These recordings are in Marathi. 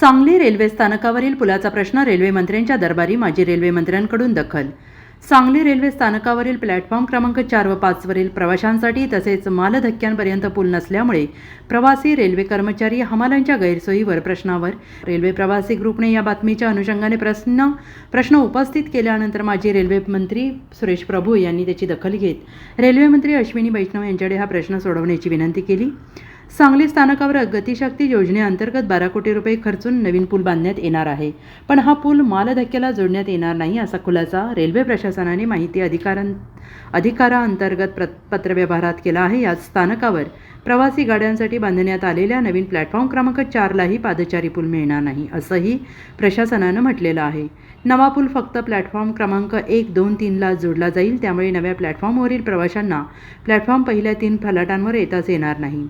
सांगली रेल्वे स्थानकावरील पुलाचा प्रश्न रेल्वे मंत्र्यांच्या दरबारी माजी रेल्वे मंत्र्यांकडून दखल. सांगली रेल्वे स्थानकावरील प्लॅटफॉर्म क्रमांक चार व पाचवरील प्रवाशांसाठी तसेच मालधक्क्यांपर्यंत पूल नसल्यामुळे प्रवासी रेल्वे कर्मचारी हमालांच्या गैरसोयीवर प्रश्नावर. रेल्वे प्रवासी ग्रुपने या बातमीच्या अनुषंगाने प्रश्न प्रश्न उपस्थित केल्यानंतर माजी रेल्वे मंत्री सुरेश प्रभू यांनी त्याची दखल घेत रेल्वे मंत्री अश्विनी वैष्णव यांच्याकडे हा प्रश्न सोडवण्याची विनंती केली. सांगली स्थानकावर गतिशक्ती योजनेअंतर्गत बारा कोटी रुपये खर्चून नवीन पूल बांधण्यात येणार आहे. पण हा पूल मालधक्क्याला जोडण्यात येणार नाही असा खुलासा रेल्वे प्रशासनाने माहिती अधिकारां अधिकाराअंतर्गत प्र पत्रव्यवहारात केला आहे. या स्थानकावर प्रवासी गाड्यांसाठी बांधण्यात आलेल्या नवीन प्लॅटफॉर्म क्रमांक चारलाही पादचारी पूल मिळणार नाही असंही प्रशासनानं म्हटलेलं आहे. नवा पूल फक्त प्लॅटफॉर्म क्रमांक एक दोन तीनला जोडला जाईल त्यामुळे नव्या प्लॅटफॉर्मवरील प्रवाशांना प्लॅटफॉर्म पहिल्या तीन फलाटांवर येताच येणार नाही.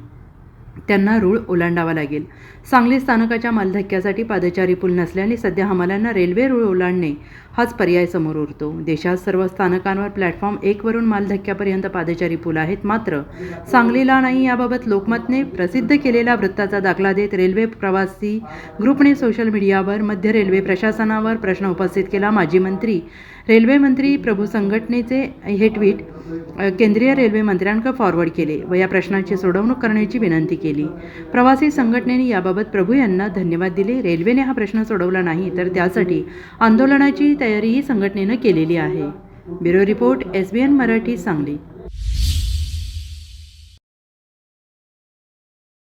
त्यांना रूळ ओलांडावा लागेल. सांगली स्थानकाच्या मालधक्क्यासाठी पादचारी पूल नसल्याने सध्या हमालांना रेल्वे रूळ ओलांडणे हाच पर्याय समोर उरतो. देशात सर्व स्थानकांवर प्लॅटफॉर्म एकवरून मालधक्क्यापर्यंत पादचारी पूल आहेत मात्र सांगलीला नाही याबाबत लोकमतने प्रसिद्ध केलेल्या वृत्ताचा दाखला देत रेल्वे प्रवासी ग्रुपने सोशल मीडियावर मध्य रेल्वे प्रशासनावर प्रश्न उपस्थित केला. माजी मंत्री रेल्वे मंत्री प्रभू संघटनेचे हे ट्विट केंद्रीय रेल्वे मंत्र्यांकडे फॉरवर्ड केले व या प्रश्नाची सोडवणूक करण्याची विनंती केली. प्रवासी संघटनेने याबाबत प्रभू यांना धन्यवाद दिले. रेल्वेने हा प्रश्न सोडवला नाही तर त्यासाठी आंदोलनाची तयारीही संघटनेनं केलेली आहे. Bureau report S B N Marathi Sangli.